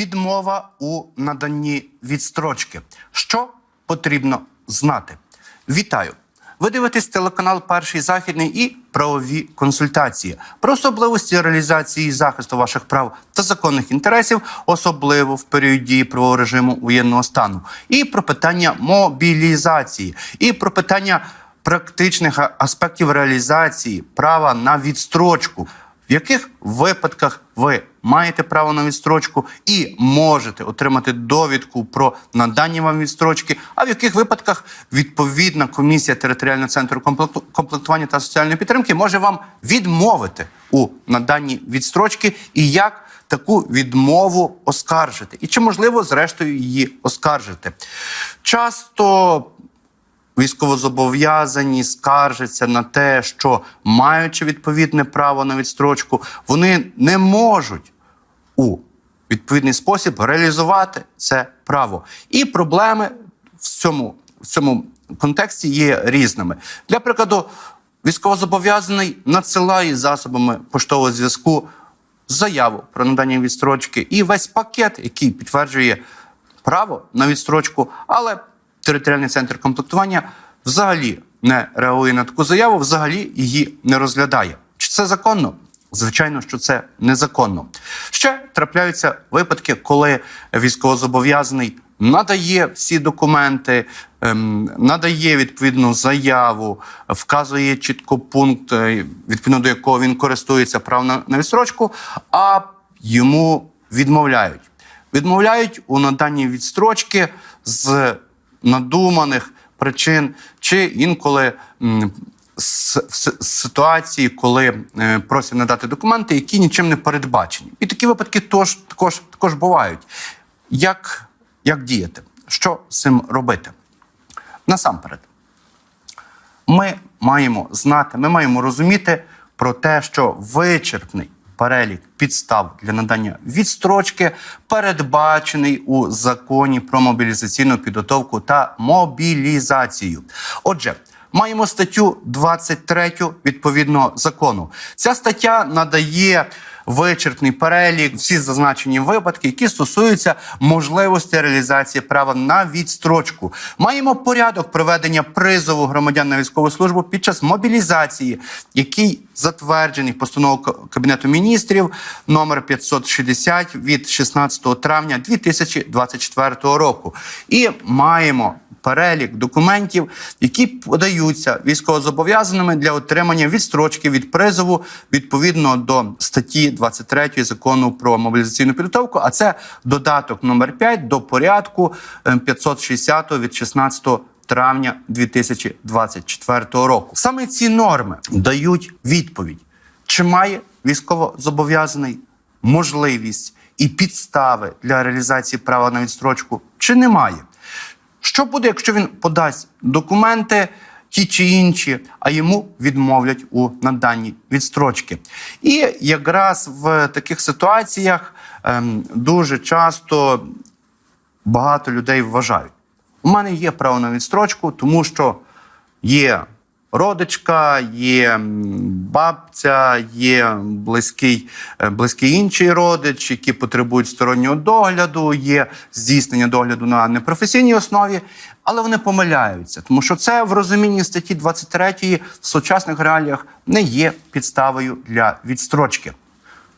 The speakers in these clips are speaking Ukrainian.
відмова у наданні відстрочки. Що потрібно знати? Вітаю! Ви дивитесь телеканал Перший західний і правові консультації про особливості реалізації і захисту ваших прав та законних інтересів, особливо в період дії правового режиму воєнного стану, і про питання мобілізації, і про питання практичних аспектів реалізації права на відстрочку. В яких випадках ви маєте право на відстрочку і можете отримати довідку про надання вам відстрочки, а в яких випадках відповідна комісія територіального центру комплектування та соціальної підтримки може вам відмовити у наданні відстрочки і як таку відмову оскаржити, і чи можливо зрештою її оскаржити. Часто військовозобов'язані скаржаться на те, що маючи відповідне право на відстрочку, вони не можуть у відповідний спосіб реалізувати це право. І проблеми в цьому, в цьому контексті є різними. Для прикладу, військовозобов'язаний надсилає засобами поштового зв'язку заяву про надання відстрочки і весь пакет, який підтверджує право на відстрочку, але територіальний центр комплектування взагалі не реагує на таку заяву, взагалі її не розглядає. Чи це законно? Звичайно, що це незаконно. Ще трапляються випадки, коли військовозобов'язаний надає всі документи, ем, надає відповідну заяву, вказує чітко пункт, е, відповідно до якого він користується прав на, відстрочку, а йому відмовляють. Відмовляють у наданні відстрочки з надуманих причин, чи інколи в ситуації, коли е, просять надати документи, які нічим не передбачені. І такі випадки тож, також, також бувають. Як, як діяти? Що з цим робити? Насамперед, ми маємо знати, ми маємо розуміти про те, що вичерпний перелік підстав для надання відстрочки передбачений у законі про мобілізаційну підготовку та мобілізацію. Отже, маємо статтю 23 відповідного закону. Ця стаття надає вичерпний перелік, всі зазначені випадки, які стосуються можливості реалізації права на відстрочку. Маємо порядок проведення призову громадян на військову службу під час мобілізації, який затверджений постановою Кабінету міністрів номер 560 від 16 травня 2024 року. І маємо перелік документів, які подаються військовозобов'язаними для отримання відстрочки від призову відповідно до статті 23 закону про мобілізаційну підготовку. А це додаток номер 5 до порядку е, 560 від 16 травня 2024 року. Саме ці норми дають відповідь, чи має військовозобов'язаний можливість і підстави для реалізації права на відстрочку, чи немає. Що буде, якщо він подасть документи, ті чи інші, а йому відмовлять у наданні відстрочки? І якраз в таких ситуаціях ем, дуже часто багато людей вважають: у мене є право на відстрочку, тому що є родичка, є бабця, є близький, е, близький інший родич, які потребують стороннього догляду, є здійснення догляду на непрофесійній основі, але вони помиляються, тому що це в розумінні статті 23 в сучасних реаліях не є підставою для відстрочки.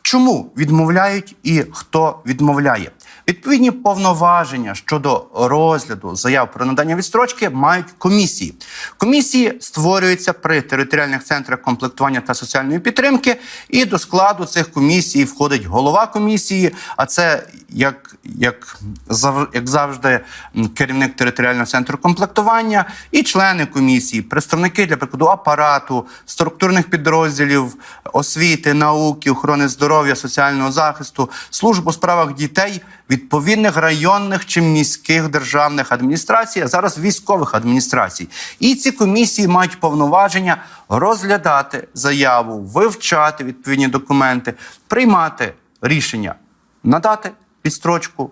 Чому відмовляють і хто відмовляє? Відповідні повноваження щодо розгляду заяв про надання відстрочки мають комісії. Комісії створюються при територіальних центрах комплектування та соціальної підтримки, і до складу цих комісій входить голова комісії. А це як, як, як завжди керівник територіального центру комплектування і члени комісії, представники для прикладу апарату, структурних підрозділів, освіти, науки, охорони здоров'я, соціального захисту, служб у справах дітей, відповідних районних чи міських державних адміністрацій, а зараз військових адміністрацій. І ці комісії мають повноваження розглядати заяву, вивчати відповідні документи, приймати рішення надати відстрочку,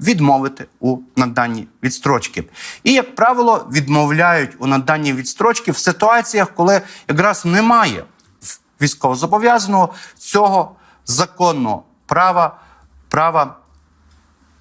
відмовити у наданні відстрочки. І, як правило, відмовляють у наданні відстрочки в ситуаціях, коли якраз немає військовозобов'язаного цього законного права, права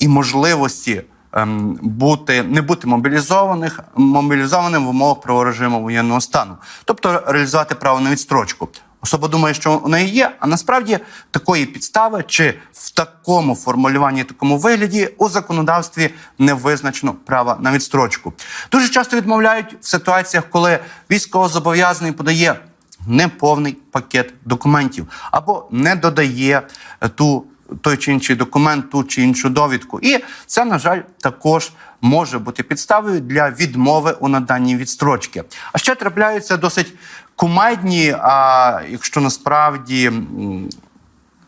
і можливості ем, бути, не бути мобілізованих, мобілізованим в умовах правового режиму воєнного стану, тобто реалізувати право на відстрочку. Особа думає, що у неї є, а насправді такої підстави чи в такому формулюванні, такому вигляді у законодавстві не визначено права на відстрочку. Дуже часто відмовляють в ситуаціях, коли військовозобов'язаний подає неповний пакет документів або не додає ту той чи інший документ, ту чи іншу довідку. І це, на жаль, також може бути підставою для відмови у наданні відстрочки. А ще трапляються досить кумедні, а якщо насправді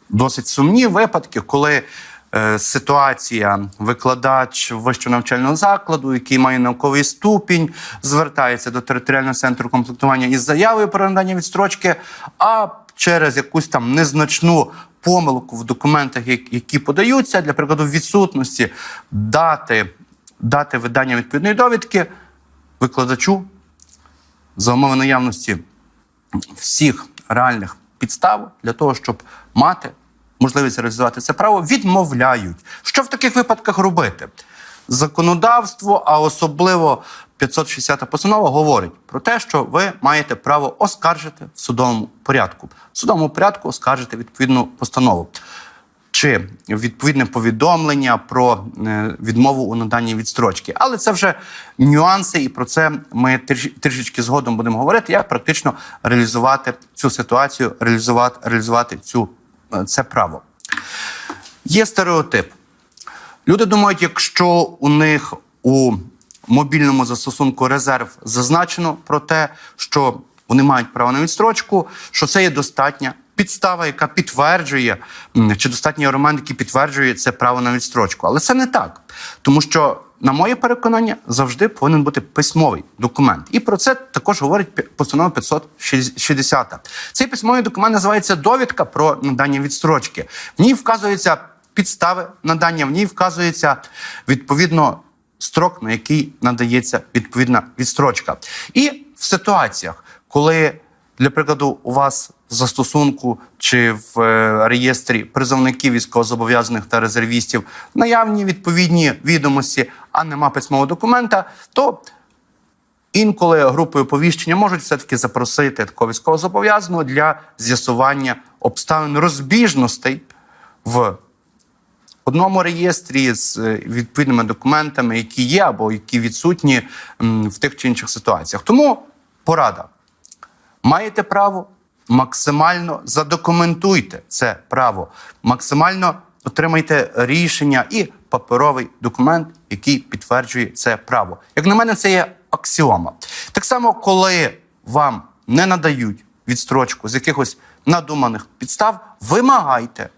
досить сумні випадки, коли е, ситуація викладач вищого навчального закладу, який має науковий ступінь, звертається до територіального центру комплектування із заявою про надання відстрочки, а через якусь там незначну помилку в документах, які подаються, для прикладу, відсутності дати, дати видання відповідної довідки викладачу за умови наявності всіх реальних підстав для того, щоб мати можливість реалізувати це право, відмовляють. Що в таких випадках робити? Законодавство, а особливо 560 постанова, говорить про те, що ви маєте право оскаржити в судовому порядку. В судовому порядку оскаржити відповідну постанову. Чи відповідне повідомлення про е, відмову у наданні відстрочки, але це вже нюанси, і про це ми трішечки згодом будемо говорити, як практично реалізувати цю ситуацію, реалізувати, реалізувати цю е, це право. Є стереотип. Люди думають, якщо у них у мобільному застосунку резерв зазначено про те, що вони мають право на відстрочку, що це є достатня підстава, яка підтверджує, чи достатній аргумент, який підтверджує це право на відстрочку. Але це не так. Тому що, на моє переконання, завжди повинен бути письмовий документ. І про це також говорить постанова 560. Цей письмовий документ називається довідка про надання відстрочки. В ній вказується підстави надання, в ній вказується відповідно строк, на який надається відповідна відстрочка. І в ситуаціях, коли, для прикладу, у вас в застосунку чи в е, реєстрі призовників військовозобов'язаних та резервістів наявні відповідні відомості, а нема письмового документа, то інколи групою повіщення можуть все-таки запросити такого військовозобов'язаного для з'ясування обставин розбіжностей в одному реєстрі з е, відповідними документами, які є або які відсутні в тих чи інших ситуаціях. Тому порада. Маєте право, максимально задокументуйте це право, максимально отримайте рішення і паперовий документ, який підтверджує це право. Як на мене, це є аксіома. Так само, коли вам не надають відстрочку з якихось надуманих підстав, вимагайте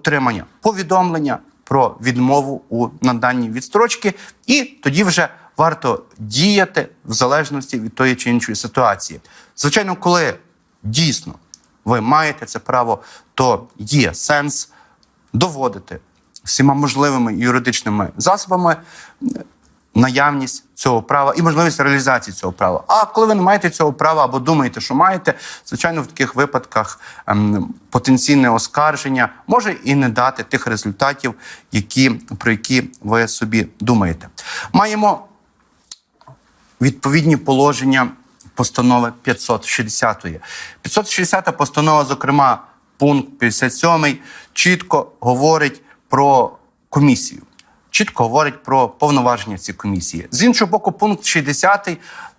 отримання повідомлення про відмову у наданні відстрочки, і тоді вже варто діяти в залежності від тої чи іншої ситуації. Звичайно, коли дійсно ви маєте це право, то є сенс доводити всіма можливими юридичними засобами наявність цього права і можливість реалізації цього права. А коли ви не маєте цього права або думаєте, що маєте, звичайно, в таких випадках ем, потенційне оскарження може і не дати тих результатів, які, про які ви собі думаєте. Маємо відповідні положення постанови 560. 560 постанова, зокрема, пункт 57, чітко говорить про комісію. Чітко говорить про повноваження цієї комісії. З іншого боку, пункт 60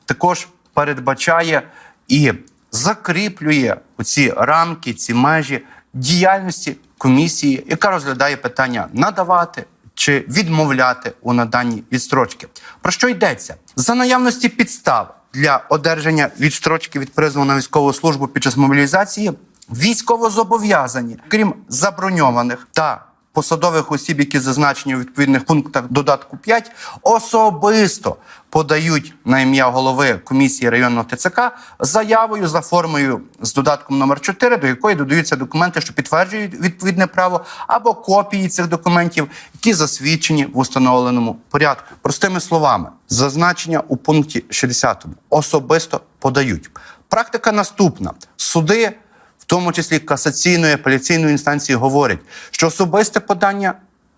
також передбачає і закріплює оці рамки, ці межі діяльності комісії, яка розглядає питання надавати чи відмовляти у наданні відстрочки. Про що йдеться? За наявності підстав для одержання відстрочки від призову на військову службу під час мобілізації військовозобов'язані, крім заброньованих та посадових осіб, які зазначені у відповідних пунктах додатку 5, особисто подають на ім'я голови комісії районного ТЦК заявою за формою з додатком номер 4, до якої додаються документи, що підтверджують відповідне право, або копії цих документів, які засвідчені в установленому порядку. Простими словами, зазначення у пункті 60 особисто подають. Практика наступна: суди тому числі касаційної апеляційної інстанції, говорять, що особисте подання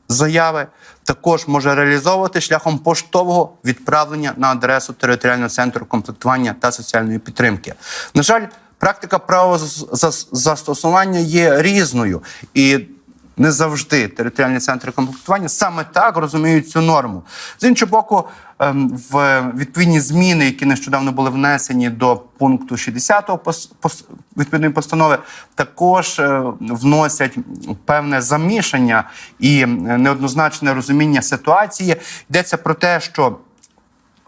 заяви також може реалізовувати шляхом поштового відправлення на адресу територіального центру комплектування та соціальної підтримки. На жаль, практика правозастосування є різною і. Не завжди територіальні центри комплектування саме так розуміють цю норму. З іншого боку, ем, в відповідні зміни, які нещодавно були внесені до пункту 60 пос- пос- відповідної постанови, також е, вносять певне замішання і е, неоднозначне розуміння ситуації. Йдеться про те, що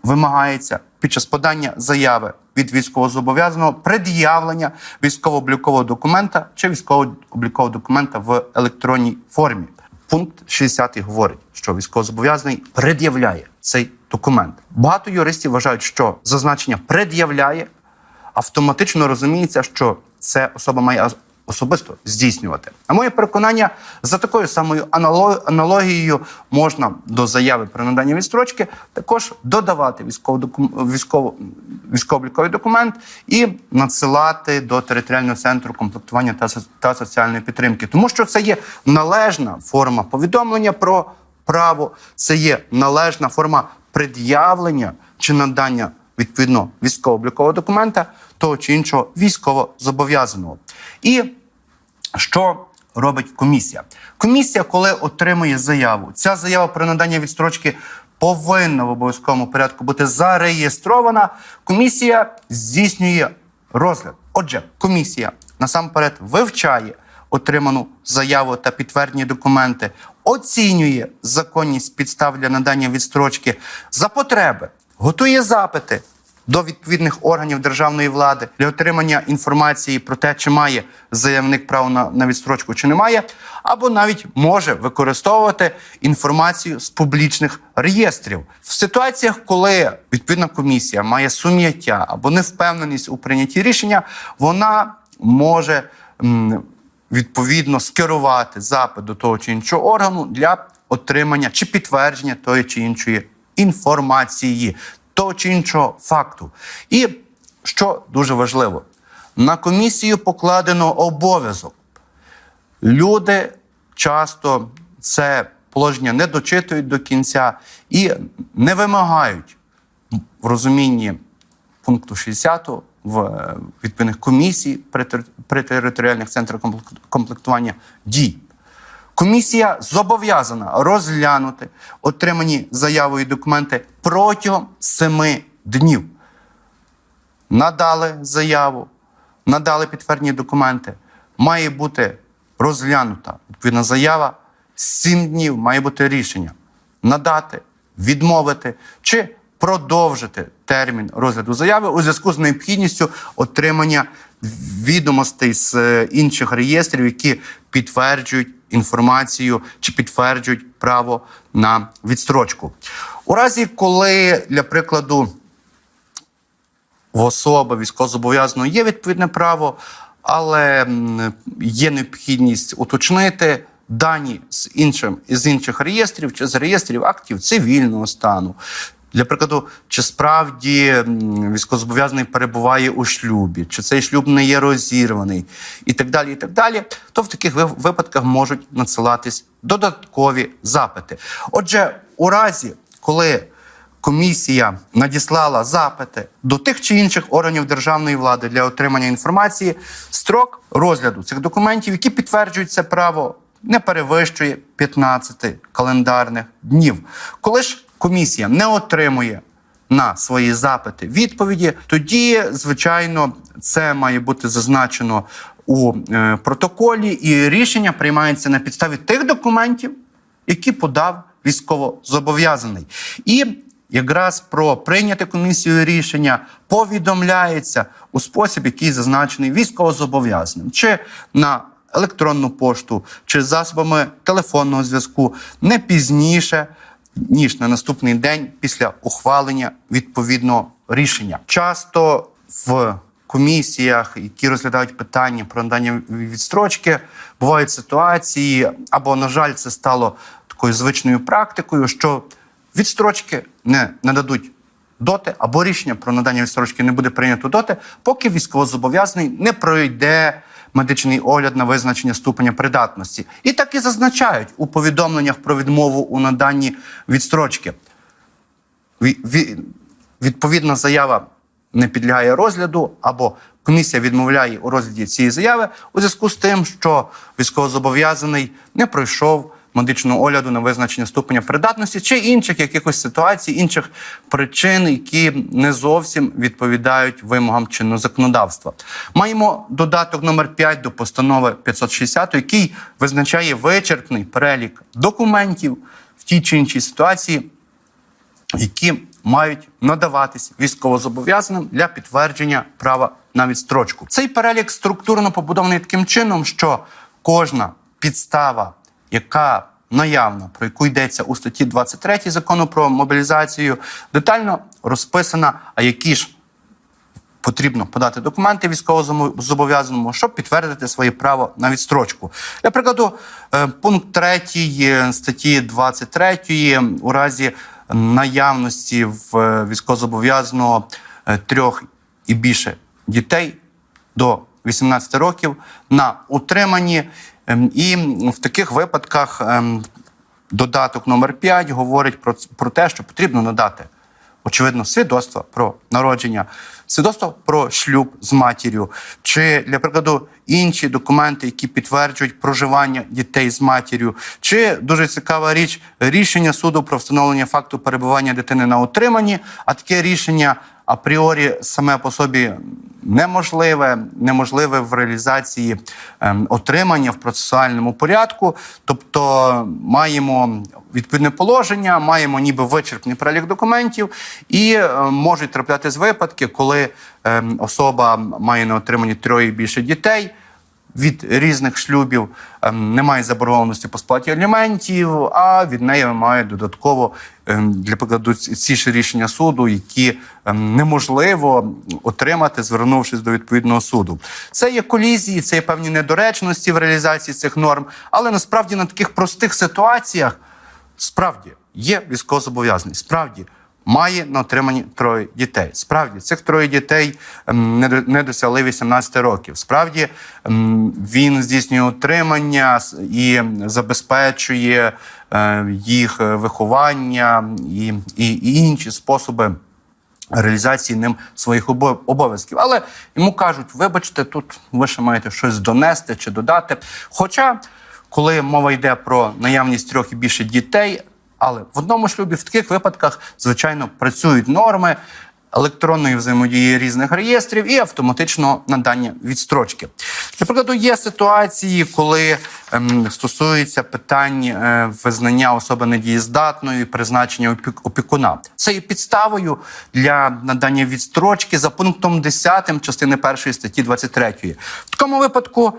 вимагається під час подання заяви від військовозобов'язаного пред'явлення військово-облікового документа чи військово-облікового документа в електронній формі. Пункт 60 говорить, що військовозобов'язаний пред'являє цей документ. Багато юристів вважають, що зазначення пред'являє автоматично розуміється, що це особа має особисто здійснювати. А моє переконання за такою самою аналогією можна до заяви про надання відстрочки також додавати військово військово військово-обліковий документ і надсилати до територіального центру комплектування та соціальної підтримки, тому що це є належна форма повідомлення про право, це є належна форма пред'явлення чи надання відповідно військово-облікового документа того чи іншого військово-зобов'язаного. І що робить комісія? Комісія, коли отримує заяву, ця заява про надання відстрочки повинна в обов'язковому порядку бути зареєстрована. Комісія здійснює розгляд. Отже, комісія насамперед вивчає отриману заяву та підтверджені документи, оцінює законність підстав для надання відстрочки за потреби, готує запити до відповідних органів державної влади для отримання інформації про те, чи має заявник право на, на відстрочку, чи не має, або навіть може використовувати інформацію з публічних реєстрів. В ситуаціях, коли відповідна комісія має сум'яття або невпевненість у прийнятті рішення, вона може відповідно скерувати запит до того чи іншого органу для отримання чи підтвердження тої чи іншої інформації, того чи іншого факту. І що дуже важливо, на комісію покладено обов'язок. Люди часто це положення не дочитують до кінця і не вимагають в розумінні пункту 60 в е, відповідних комісій при, при територіальних центрах комплектування дій. Комісія зобов'язана розглянути отримані заявою документи протягом семи днів. Надали заяву, надали підтверджені документи. Має бути розглянута відповідна заява. Сім днів має бути рішення надати, відмовити чи продовжити термін розгляду заяви у зв'язку з необхідністю отримання відомостей з е, інших реєстрів, які підтверджують інформацію чи підтверджують право на відстрочку. У разі, коли, для прикладу, в особи військовозобов'язаного є відповідне право, але є необхідність уточнити дані з іншим з інших реєстрів чи з реєстрів актів цивільного стану. Для прикладу, чи справді військовозобов'язаний перебуває у шлюбі, чи цей шлюб не є розірваний, і так далі, і так далі, то в таких випадках можуть надсилатись додаткові запити. Отже, у разі, коли комісія надіслала запити до тих чи інших органів державної влади для отримання інформації, строк розгляду цих документів, які підтверджують це право, не перевищує 15 календарних днів. Коли ж комісія не отримує на свої запити відповіді, тоді, звичайно, це має бути зазначено у е, протоколі, і рішення приймається на підставі тих документів, які подав військовозобов'язаний. І якраз про прийняте комісією рішення повідомляється у спосіб, який зазначений військовозобов'язаним, чи на електронну пошту, чи засобами телефонного зв'язку не пізніше. Ніж на наступний день після ухвалення відповідного рішення. Часто в комісіях, які розглядають питання про надання відстрочки, бувають ситуації, або, на жаль, це стало такою звичною практикою, що відстрочки не нададуть доти, або рішення про надання відстрочки не буде прийнято доти, поки військовозобов'язаний не пройде медичний огляд на визначення ступеня придатності. І так і зазначають у повідомленнях про відмову у наданні відстрочки. Ві- ві- Відповідна заява не підлягає розгляду, або комісія відмовляє у розгляді цієї заяви у зв'язку з тим, що військовозобов'язаний не пройшов медичного огляду на визначення ступеня придатності чи інших якихось ситуацій, інших причин, які не зовсім відповідають вимогам чинного законодавства. Маємо додаток номер 5 до постанови 560, який визначає вичерпний перелік документів в тій чи іншій ситуації, які мають надаватись військовозобов'язаним для підтвердження права на відстрочку. Цей перелік структурно побудований таким чином, що кожна підстава, яка наявна, про яку йдеться у статті 23 закону про мобілізацію, детально розписана, а які ж потрібно подати документи військовозобов'язаному, щоб підтвердити своє право на відстрочку. Для прикладу, е, пункт 3 статті 23 у разі наявності в е, військовозобов'язаного е, трьох і більше дітей до 18 років на утриманні. Ем, І в таких випадках ем, додаток номер 5 говорить про, про те, що потрібно надати очевидно, свідоцтво про народження, свідоцтво про шлюб з матір'ю, чи, для прикладу, інші документи, які підтверджують проживання дітей з матір'ю, чи дуже цікава річ рішення суду про встановлення факту перебування дитини на утриманні, а таке рішення апріорі саме по собі неможливе, неможливе в реалізації ем, отримання в процесуальному порядку. Тобто маємо відповідне положення, маємо ніби вичерпний перелік документів, і е, можуть траплятися випадки, коли ем, особа має на отриманні троє більше дітей від різних шлюбів ем, немає заборгованості по сплаті аліментів, а від неї має додатково ем, для прикладу ці ж рішення суду, які ем, неможливо отримати, звернувшись до відповідного суду. Це є колізії, це є певні недоречності в реалізації цих норм, але насправді на таких простих ситуаціях справді є військовозобов'язаний, справді. Має на отриманні троє дітей. Справді, цих троє дітей ем, не, досягли 18 років. Справді ем, він здійснює утримання і забезпечує е, їх виховання і, і, і інші способи реалізації ним своїх обов'язків. Але йому кажуть: вибачте, тут ви ще маєте щось донести чи додати. Хоча, коли мова йде про наявність трьох і більше дітей, але в одному шлюбі в таких випадках, звичайно, працюють норми. Електронної взаємодії різних реєстрів і автоматичного надання відстрочки. Для прикладу, є ситуації, коли ем, стосується питань е, визнання особи недієздатною, і призначення опік- опікуна. Це є підставою для надання відстрочки за пунктом 10 частини 1 статті 23. В такому випадку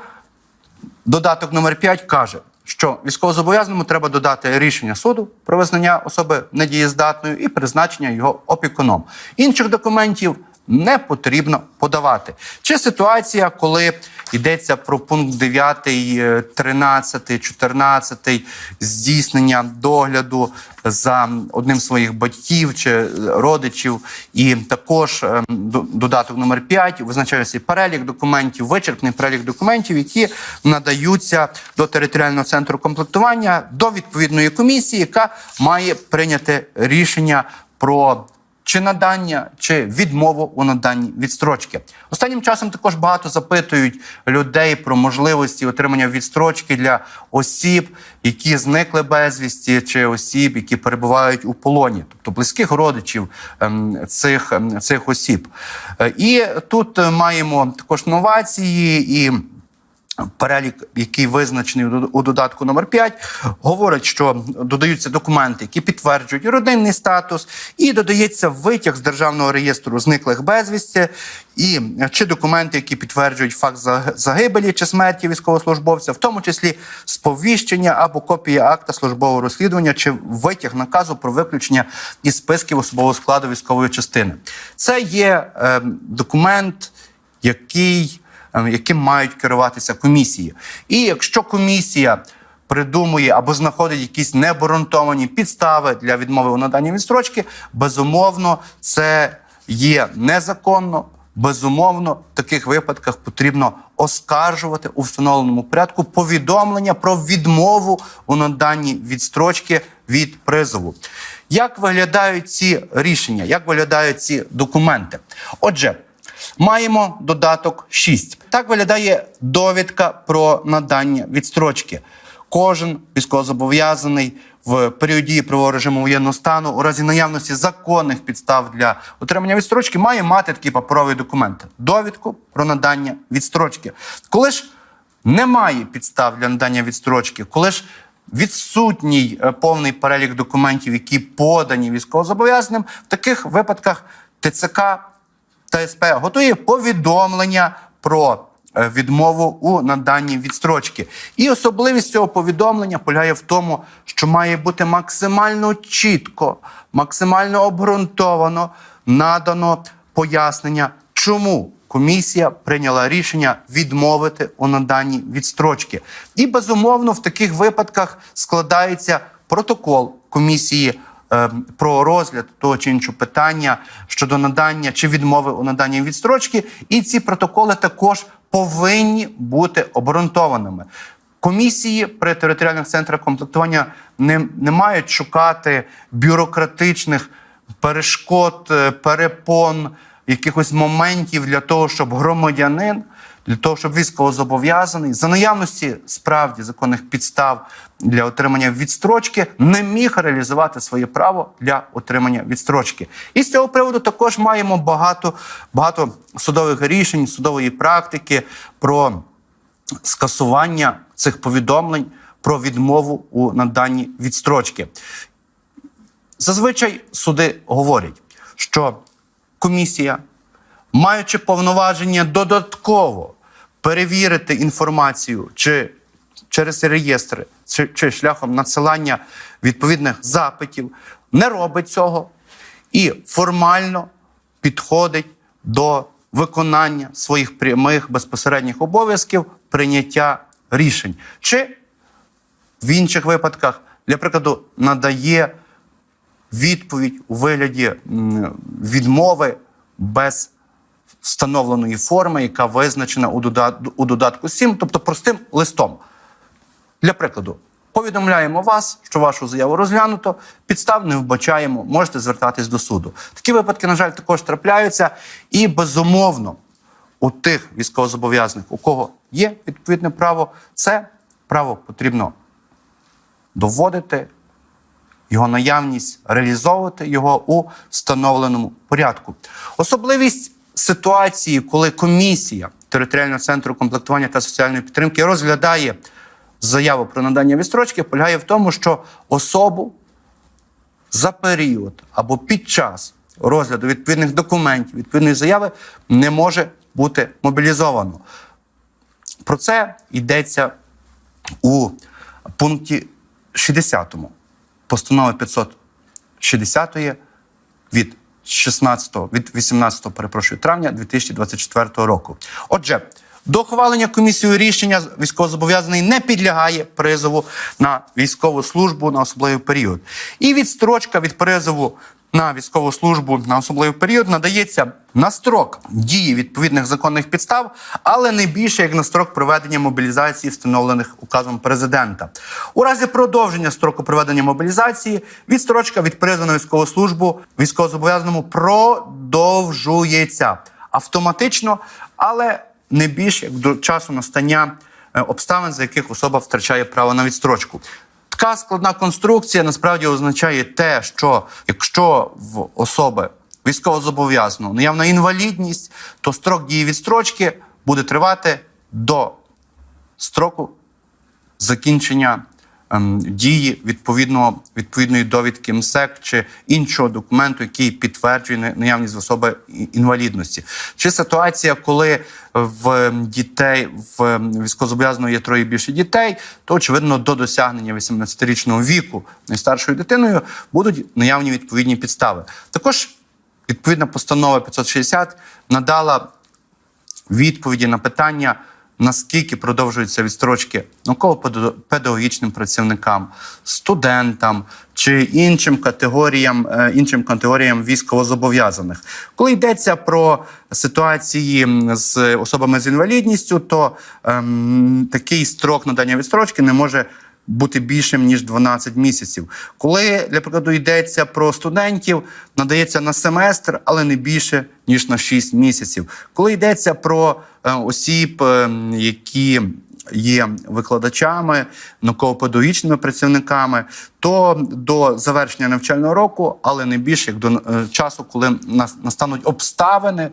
Додаток номер 5 каже, що військовозобов'язаному треба додати рішення суду про визнання особи недієздатною і призначення його опікуном. Інших документів не потрібно подавати. Чи ситуація, коли йдеться про пункт 9, е, 13, 14 здійснення догляду за одним з своїх батьків чи родичів, і також до- додаток номер 5 визначає цей перелік документів, вичерпний перелік документів, які надаються до територіального центру комплектування до відповідної комісії, яка має прийняти рішення про чи надання, чи відмову у наданні відстрочки. Останнім часом також багато запитують людей про можливості отримання відстрочки для осіб, які зникли безвісті, чи осіб, які перебувають у полоні, тобто близьких родичів ем, цих, ем, цих осіб. Е, І тут е, маємо також новації і. Перелік, який визначений у додатку номер 5, говорить, що додаються документи, які підтверджують родинний статус, і додається витяг з державного реєстру зниклих безвісті, і чи документи, які підтверджують факт загибелі чи смерті військовослужбовця, в тому числі сповіщення або копія акта службового розслідування, чи витяг наказу про виключення із списків особового складу військової частини. Це є е, документ, який е, яким мають керуватися комісії. І якщо комісія придумує або знаходить якісь необґрунтовані підстави для відмови у наданні відстрочки, безумовно, це є незаконно. Безумовно, в таких випадках потрібно оскаржувати у встановленому порядку повідомлення про відмову у наданні відстрочки від призову. Як виглядають ці рішення? Як виглядають ці документи? Отже, маємо додаток 6. Так виглядає довідка про надання відстрочки. Кожен військовозобов'язаний в період дії правового режиму воєнного стану у разі наявності законних підстав для отримання відстрочки має мати такий паперовий документ довідку про надання відстрочки. Коли ж немає підстав для надання відстрочки, коли ж відсутній е, повний перелік документів, які подані військовозобов'язаним, в таких випадках ТЦК та СП готує повідомлення про е, відмову у наданні відстрочки. І особливість цього повідомлення полягає в тому, що має бути максимально чітко, максимально обґрунтовано надано пояснення, чому комісія прийняла рішення відмовити у наданні відстрочки. І безумовно в таких випадках складається протокол комісії про розгляд того чи іншого питання щодо надання чи відмови у наданні відстрочки, і ці протоколи також повинні бути обґрунтованими. Комісії при територіальних центрах комплектування не, не мають шукати бюрократичних перешкод, е, перепон, якихось моментів для того, щоб громадянин, для того, щоб військовозобов'язаний за наявності справді законних підстав для отримання відстрочки не міг реалізувати своє право для отримання відстрочки. І з цього приводу також маємо багато, багато судових рішень, судової практики про скасування цих повідомлень про відмову у наданні відстрочки. Зазвичай суди говорять, що комісія, маючи повноваження додатково перевірити інформацію чи через реєстри, чи, чи шляхом надсилання відповідних запитів, не робить цього і формально підходить до виконання своїх прямих безпосередніх обов'язків прийняття рішень. Чи в інших випадках, для прикладу, надає відповідь у вигляді відмови без встановленої форми, яка визначена у додатку, у додатку 7, тобто простим листом. Для прикладу, повідомляємо вас, що вашу заяву розглянуто, підстав не вбачаємо, можете звертатись до суду. Такі випадки, на жаль, також трапляються, і безумовно у тих військовозобов'язаних, у кого є відповідне право, це право потрібно доводити, його наявність, реалізовувати його у встановленому порядку. Особливість ситуації, коли комісія територіального центру комплектування та соціальної підтримки розглядає заяву про надання відстрочки, полягає в тому, що особу за період або під час розгляду відповідних документів, відповідної заяви не може бути мобілізовано. Про це йдеться у пункті 60 постанови 560 від 16, від 18, перепрошую, травня 2024 року. Отже, до ухвалення комісією рішення військовозобов'язаний не підлягає призову на військову службу на особливий період. І відстрочка від призову на військову службу на особливий період надається на строк дії відповідних законних підстав, але не більше як на строк проведення мобілізації, встановлених указом президента. У разі продовження строку проведення мобілізації відстрочка від призову на військову службу військовозобов'язаному продовжується автоматично, але не більше як до часу настання е, обставин, за яких особа втрачає право на відстрочку. Така складна конструкція насправді означає те, що якщо в особи військовозобов'язаного наявна інвалідність, то строк дії відстрочки буде тривати до строку закінчення дії відповідного відповідної довідки МСЕК чи іншого документу, який підтверджує наявність особи інвалідності. Чи ситуація, коли в ем, дітей в ем, військовозобов'язаного є троє більше дітей, то очевидно до досягнення 18-річного віку найстаршою дитиною будуть наявні відповідні підстави. Також відповідна постанова 560 надала відповіді на питання, наскільки продовжуються відстрочки науково-педагогічним працівникам, студентам чи іншим категоріям, е, іншим категоріям військовозобов'язаних. Коли йдеться про ситуації з особами з інвалідністю, то ем, такий строк надання відстрочки не може бути більшим ніж 12 місяців. Коли для прикладу йдеться про студентів, надається на семестр, але не більше ніж на 6 місяців. Коли йдеться про е, осіб, е, які є викладачами, науково-педагогічними працівниками, то до завершення навчального року, але не більше як до е, часу, коли нас- настануть обставини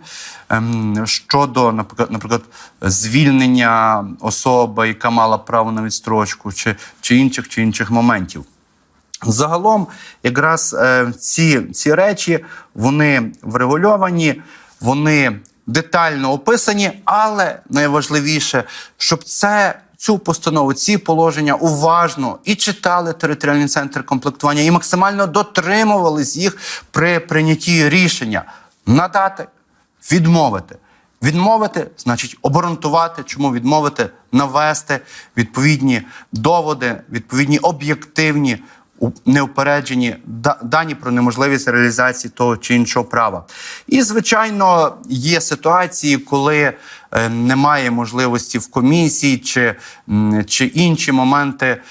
ем, щодо, наприклад, наприклад, звільнення особи, яка мала право на відстрочку, чи, чи інших чи інших моментів. Загалом, якраз е, ці, ці речі вони врегульовані, вони детально описані, але найважливіше, щоб це. Цю постанову, ці положення уважно і читали територіальний центр комплектування, і максимально дотримувались їх при прийнятті рішення надати, відмовити. Відмовити значить обґрунтувати, чому відмовити, навести відповідні доводи, відповідні об'єктивні, неупереджені дані про неможливість реалізації того чи іншого права. І, звичайно, є ситуації, коли е, немає можливості в комісії чи, чи інші моменти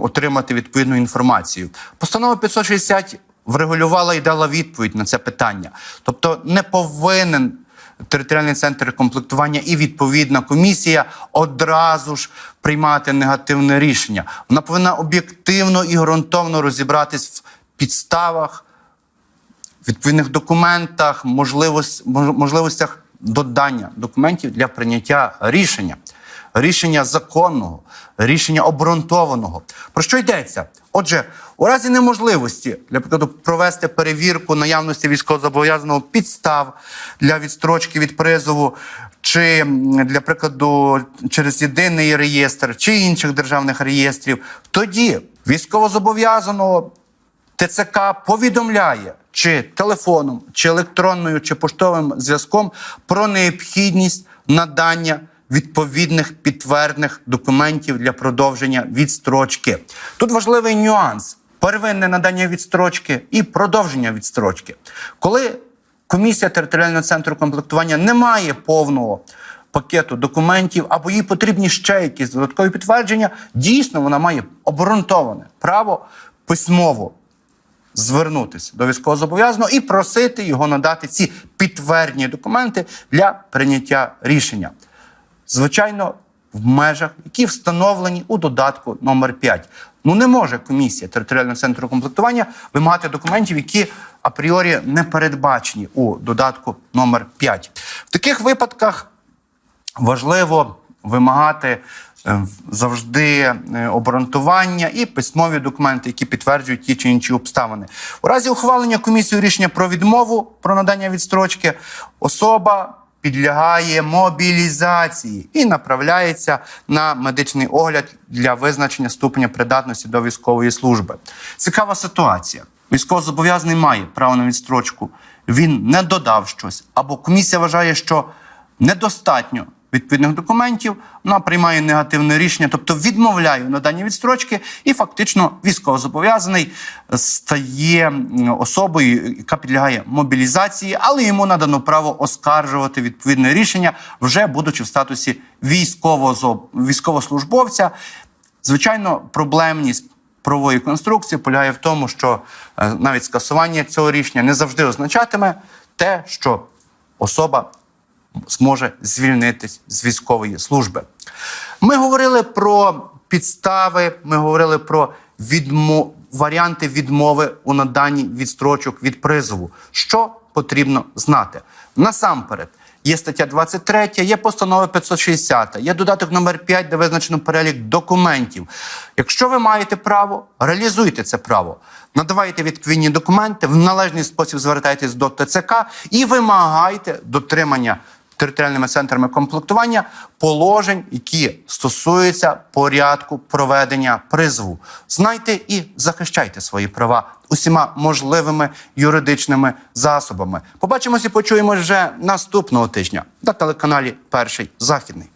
отримати відповідну інформацію. Постанова 560 врегулювала і дала відповідь на це питання. Тобто не повинен територіальний центр комплектування і відповідна комісія одразу ж приймати негативне рішення. Вона повинна об'єктивно і ґрунтовно розібратись в підставах, відповідних документах, можливостях додання документів для прийняття рішення. Рішення законного, рішення обґрунтованого. Про що йдеться? Отже, у разі неможливості, для прикладу, провести перевірку наявності військовозобов'язаного підстав для відстрочки від призову, чи для прикладу через єдиний реєстр, чи інших державних реєстрів, тоді військовозобов'язаного ТЦК повідомляє чи телефоном, чи електронною, чи поштовим зв'язком про необхідність надання відповідних підтвердних документів для продовження відстрочки. Тут важливий нюанс: первинне надання відстрочки і продовження відстрочки. Коли комісія територіального центру комплектування не має повного пакету документів, або їй потрібні ще якісь додаткові підтвердження, дійсно вона має обґрунтоване право письмово звернутися до військовозобов'язаного і просити його надати ці підтверджені документи для прийняття рішення. Звичайно, в межах, які встановлені у додатку номер 5. Ну не може комісія територіального центру комплектування вимагати документів, які апріорі не передбачені у додатку номер 5. В таких випадках важливо вимагати е, завжди е, обґрунтування і письмові документи, які підтверджують ті чи інші обставини. У разі ухвалення комісією рішення про відмову про надання відстрочки особа підлягає мобілізації і направляється на медичний огляд для визначення ступеня придатності до військової служби. Цікава ситуація. Військовозобов'язаний має право на відстрочку. Він не додав щось, або комісія вважає, що недостатньо відповідних документів, вона приймає негативне рішення, тобто відмовляє у наданні відстрочки, і фактично військовозобов'язаний стає особою, яка підлягає мобілізації, але йому надано право оскаржувати відповідне рішення, вже будучи в статусі військовослужбовця. Звичайно, проблемність правової конструкції полягає в тому, що е, навіть скасування цього рішення не завжди означатиме те, що особа зможе звільнитись з військової служби. Ми говорили про підстави, ми говорили про відмо... варіанти відмови у наданні відстрочок від призову. Що потрібно знати? Насамперед, є стаття 23, є постанова 560, є додаток номер 5, де визначено перелік документів. Якщо ви маєте право, реалізуйте це право. Надавайте відповідні документи, в належний спосіб звертайтесь до ТЦК і вимагайте дотримання територіальними центрами комплектування положень, які стосуються порядку проведення призову. Знайте і захищайте свої права усіма можливими юридичними засобами. Побачимося і почуємось вже наступного тижня на телеканалі Перший Західний.